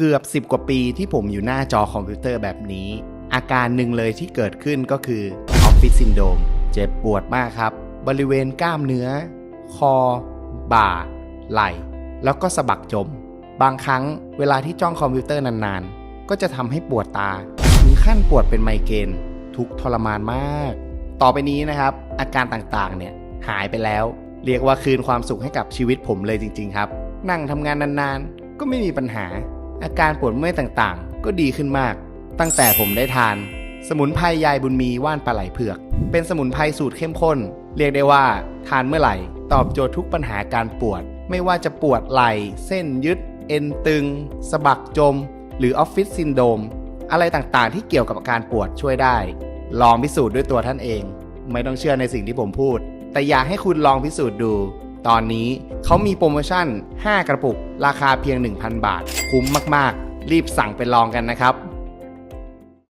เกือบ 10 กว่าปีที่ผมอยู่หน้าจอคอมพิวเตอร์แบบนี้ อาการหนึ่งเลยที่เกิดขึ้นก็คือออฟฟิศซินโดมเจ็บปวดมากครับ บริเวณกล้ามเนื้อ คอ บ่า ไหล่ แล้วก็สะบักจม บางครั้งเวลาที่จ้องคอมพิวเตอร์นานๆ ก็จะทำให้ปวดตา ถึงขั้นปวดเป็นไมเกรนทุกทรมานมาก ต่อไปนี้นะครับ อาการต่างๆ เนี่ยหายไปแล้ว เรียกว่าคืนความสุขให้กับชีวิตผมเลยจริง ๆ ครับ นั่งทำงานนานๆ ก็ไม่มีปัญหา อาการปวดเมื่อยต่างๆ ก็ดีขึ้นมาก ตั้งแต่ผมได้ทาน สมุนไพรยายบุญมีว่านปลาไหลเผือก เป็นสมุนไพรสูตรเข้มข้น เรียกได้ว่า ทานเมื่อไหร่ ตอบโจทย์ทุกปัญหาการปวด ไม่ว่าจะปวดไหล่เส้นยึด เอ็นตึงสะบักจม หรือออฟฟิศซินโดมอะไรต่างๆ ที่เกี่ยวกับอาการปวดช่วยได้ ลองพิสูจน์ด้วยตัวท่านเอง ไม่ต้องเชื่อในสิ่งที่ผมพูด แต่อยากให้คุณลองพิสูจน์ดู ตอนนี้เขามีโปรโมชั่น 5 กระปุก ราคาเพียง 1,000 บาท คุ้มมาก ๆ รีบสั่งไปลองกันนะครับ